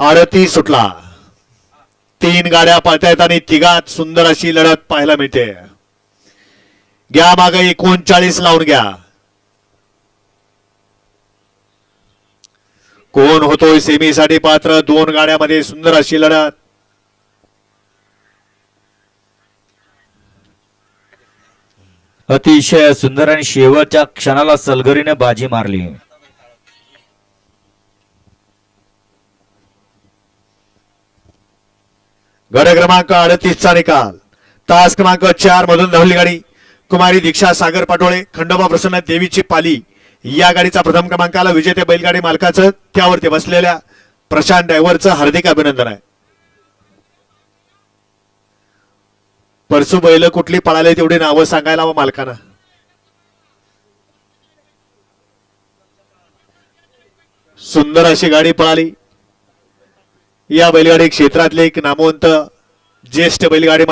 आरती सुटला. तीन गाड्या पळतायत आणि तिघात सुंदर अशी लढत पाहायला मिळते. घ्या मागे एकोणचाळीस लावून घ्या. कोण होतोय सेमीसाठी पात्र? दोन गाड्यामध्ये सुंदर अशी लढत. अतिशय सुंदर आणि शेवटच्या क्षणाला सलगरीने बाजी मारली. गड क्रमांक अडतीसचा निकाल. तास क्रमांक चार मधून धावली गाडी. कुमारी दीक्षा सागर पाटोळे खंडोबा प्रसन्न देवीची पाली या गाडीचा प्रथम क्रमांकाला विजेते बैलगाडी मालकाचं त्यावरती बसलेल्या प्रशांत ड्रायव्हरचं हार्दिक अभिनंदन आहे. परसू बैल कुठली पळाले तेवढी नावं सांगायला व मालकानं. सुंदर अशी गाडी पळाली. या बैलगाडी क्षेत्रातले एक नामवंत ज्येष्ठ बैलगाडी